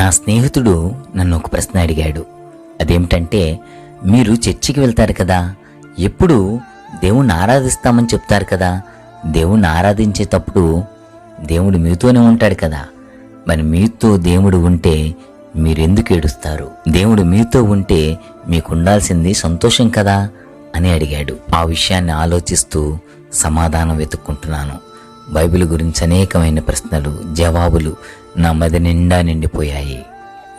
నా స్నేహితుడు నన్ను ఒక ప్రశ్న అడిగాడు. అదేమిటంటే మీరు చర్చికి వెళ్తారు కదా ఎప్పుడు దేవుణ్ణి ఆరాధిస్తామని చెప్తారు కదా దేవుణ్ణి ఆరాధించేటప్పుడు దేవుడు మీతోనే ఉంటాడు కదా. మరి మీతో దేవుడు ఉంటే మీరెందుకు ఏడుస్తారు? దేవుడు మీతో ఉంటే మీకు ఉండాల్సింది సంతోషం కదా అని అడిగాడు. ఆ విషయాన్ని ఆలోచిస్తూ సమాధానం వెతుక్కుంటున్నాను. బైబిల్ గురించి అనేకమైన ప్రశ్నలు జవాబులు నా మది నిండా నిండిపోయాయి.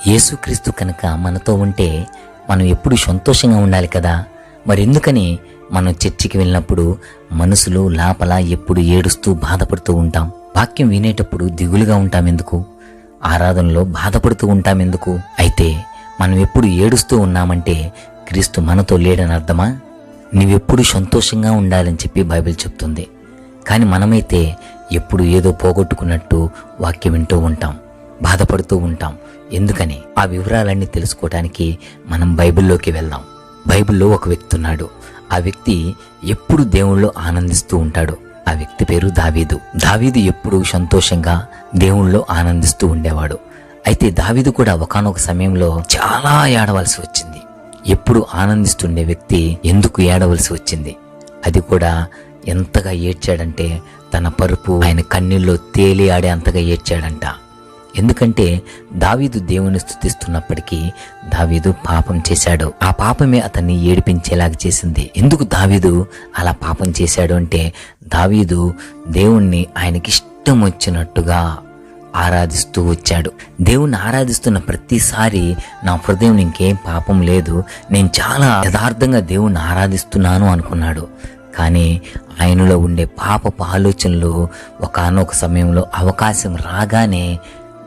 యేసుక్రీస్తు కనుక మనతో ఉంటే మనం ఎప్పుడు సంతోషంగా ఉండాలి కదా? మరెందుకని మనం చర్చికి వెళ్ళినప్పుడు మనసులో లోపల ఎప్పుడు ఏడుస్తూ బాధపడుతూ ఉంటాం? వాక్యం వినేటప్పుడు దిగులుగా ఉంటాం ఎందుకు? ఆరాధనలో బాధపడుతూ ఉంటాం ఎందుకు? అయితే మనం ఎప్పుడు ఏడుస్తూ ఉన్నామంటే క్రీస్తు మనతో లేడని అర్థమా? నీవెప్పుడు సంతోషంగా ఉండాలని చెప్పి బైబిల్ చెప్తుంది. కానీ మనమైతే ఎప్పుడు ఏదో పోగొట్టుకున్నట్టు వాక్యం వింటూ ఉంటాం బాధపడుతూ ఉంటాం. ఎందుకని? ఆ వివరాలన్నీ తెలుసుకోవడానికి మనం బైబిల్లోకి వెళ్దాం. బైబిల్లో ఒక వ్యక్తి ఉన్నాడు. ఆ వ్యక్తి ఎప్పుడు దేవుళ్ళు ఆనందిస్తూ ఉంటాడు. ఆ వ్యక్తి పేరు దావీదు. దావీదు ఎప్పుడు సంతోషంగా దేవుళ్ళు ఆనందిస్తూ ఉండేవాడు. అయితే దావీదు కూడా ఒకానొక సమయంలో చాలా ఏడవలసి వచ్చింది. ఎప్పుడు ఆనందిస్తుండే వ్యక్తి ఎందుకు ఏడవలసి వచ్చింది? అది కూడా ఎంతగా ఏడ్చాడంటే తన పరుపు ఆయన కన్నీళ్ళలో తేలి ఆడే అంతగా ఏడ్చాడంట. ఎందుకంటే దావీదు దేవుని స్థుతిస్తున్నప్పటికీ దావీదు పాపం చేశాడు. ఆ పాపమే అతన్ని ఏడిపించేలాగా చేసింది. ఎందుకు దావీదు అలా పాపం చేశాడు అంటే దావీదు దేవుణ్ణి ఆయనకిష్టం వచ్చినట్టుగా ఆరాధిస్తూ వచ్చాడు. దేవుణ్ణి ఆరాధిస్తున్న ప్రతిసారి నా హృదయం ఇంకేం పాపం లేదు. నేను చాలా యథార్థంగా దేవుణ్ణి ఆరాధిస్తున్నాను అనుకున్నాడు. కానీ ఆయనలో ఉండే పాపపు ఆలోచనలు ఒకనొక సమయంలో అవకాశం రాగానే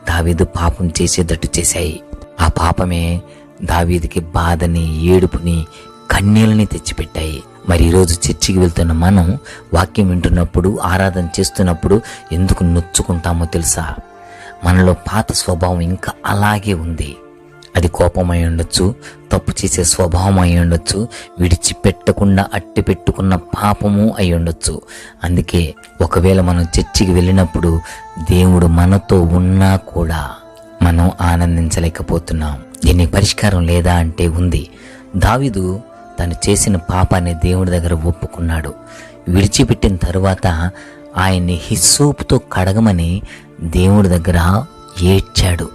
దావీదు పాపం చేసేటట్టు చేశాయి. ఆ పాపమే దావీదికి బాధని ఏడుపుని కన్నీళ్ళని తెచ్చిపెట్టాయి. మరి ఈరోజు చర్చికి వెళ్తున్న మనం వాక్యం వింటున్నప్పుడు ఆరాధన చేస్తున్నప్పుడు ఎందుకు నొచ్చుకుంటామో తెలుసా? మనలో పాత స్వభావం ఇంకా అలాగే ఉంది. అది కోపం ఉండొచ్చు తప్పు చేసే స్వభావం అయి ఉండొచ్చు విడిచిపెట్టకుండా అట్టి పెట్టుకున్న పాపము అయి ఉండొచ్చు. అందుకే ఒకవేళ మనం చర్చికి వెళ్ళినప్పుడు దేవుడు మనతో ఉన్నా కూడా మనం ఆనందించలేకపోతున్నాం. దీనికి పరిష్కారం లేదా అంటే ఉంది. దావిదు తను చేసిన పాపాన్ని దేవుడి దగ్గర ఒప్పుకున్నాడు. విడిచిపెట్టిన తరువాత ఆయన్ని హిస్సోపుతో కడగమని దేవుడి దగ్గర ఏడ్చాడు.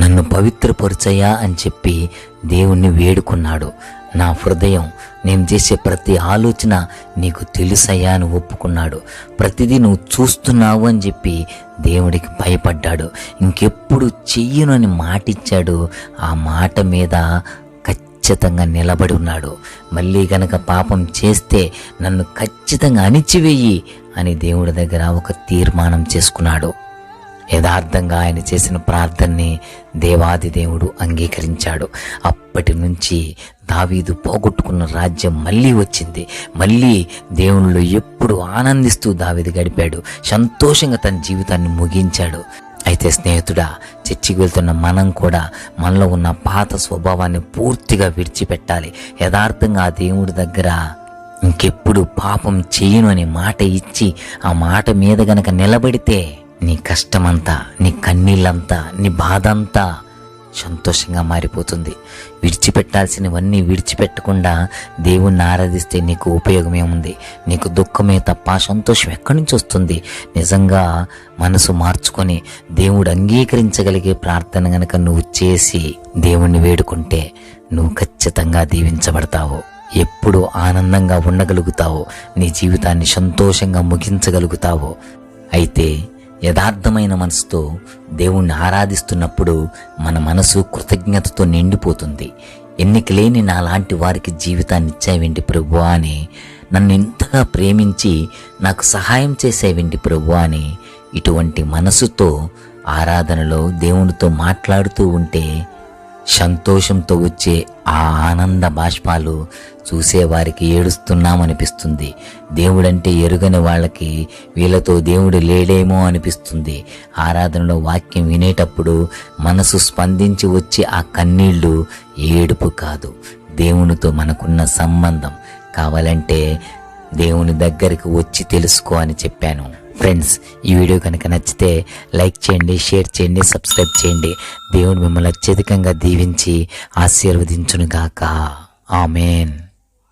నన్ను పవిత్రపరిచయా అని చెప్పి దేవుణ్ణి వేడుకున్నాడు. నా హృదయం నేను చేసే ప్రతి ఆలోచన నీకు తెలుసయ్యా అని ఒప్పుకున్నాడు. ప్రతిదీ నువ్వు చూస్తున్నావు అని చెప్పి దేవుడికి భయపడ్డాడు. ఇంకెప్పుడు చెయ్యను అని మాటిచ్చాడు. ఆ మాట మీద ఖచ్చితంగా నిలబడి ఉన్నాడు. మళ్ళీ గనక పాపం చేస్తే నన్ను ఖచ్చితంగా అణిచివేయి అని దేవుడి దగ్గర ఒక తీర్మానం చేసుకున్నాడు. యథార్థంగా ఆయన చేసిన ప్రార్థనని దేవాది దేవుడు అంగీకరించాడు. అప్పటి నుంచి దావీదు పోగొట్టుకున్న రాజ్యం మళ్ళీ వచ్చింది. మళ్ళీ దేవుళ్ళు ఎప్పుడు ఆనందిస్తూ దావీదు గడిపాడు. సంతోషంగా తన జీవితాన్ని ముగించాడు. అయితే స్నేహితుడా చర్చికి వెళ్తున్న మనం కూడా మనలో ఉన్న పాత స్వభావాన్ని పూర్తిగా విడిచిపెట్టాలి. యథార్థంగా ఆ దేవుడి దగ్గర ఇంకెప్పుడు పాపం చేయను అనే మాట ఇచ్చి ఆ మాట మీద గనక నిలబడితే నీ కష్టమంతా నీ కన్నీళ్ళంతా నీ బాధ అంతా సంతోషంగా మారిపోతుంది. విడిచిపెట్టాల్సినవన్నీ విడిచిపెట్టకుండా దేవుణ్ణి ఆరాధిస్తే నీకు ఉపయోగమే ఉంది. నీకు దుఃఖమే తప్ప సంతోషం ఎక్కడి నుంచి వస్తుంది? నిజంగా మనసు మార్చుకొని దేవుడు అంగీకరించగలిగే ప్రార్థన గనక నువ్వు చేసి దేవుణ్ణి వేడుకుంటే నువ్వు ఖచ్చితంగా దీవించబడతావు. ఎప్పుడు ఆనందంగా ఉండగలుగుతావో. నీ జీవితాన్ని సంతోషంగా ముగించగలుగుతావో. అయితే యథార్థమైన మనసుతో దేవుణ్ణి ఆరాధిస్తున్నప్పుడు మన మనసు కృతజ్ఞతతో నిండిపోతుంది. ఎన్నిక లేని నాలాంటి వారికి జీవితాన్ని ఇచ్చావేంటి ప్రభు అని నన్ను ఇంతగా ప్రేమించి నాకు సహాయం చేసేవేంటి ప్రభు అని ఇటువంటి మనసుతో ఆరాధనలో దేవునితో మాట్లాడుతూ ఉంటే సంతోషంతో వచ్చే ఆ ఆనంద బాష్పాలు చూసేవారికి ఏడుస్తున్నామనిపిస్తుంది. దేవుడంటే ఎరుగని వాళ్ళకి వీళ్ళతో దేవుడు లేడేమో అనిపిస్తుంది. ఆరాధనలో వాక్యం వినేటప్పుడు మనసు స్పందించి వచ్చే ఆ కన్నీళ్ళు ఏడుపు కాదు. దేవునితో మనకున్న సంబంధం కావాలంటే దేవుని దగ్గరికి వచ్చి తెలుసుకో అని చెప్పాను. ఫ్రెండ్స్ ఈ వీడియో కనుక నచ్చితే లైక్ చేయండి షేర్ చేయండి సబ్స్క్రైబ్ చేయండి. దేవుడు మిమ్మల్ని అత్యధికంగా దీవించి ఆశీర్వదించునుగాక. ఆమెన్.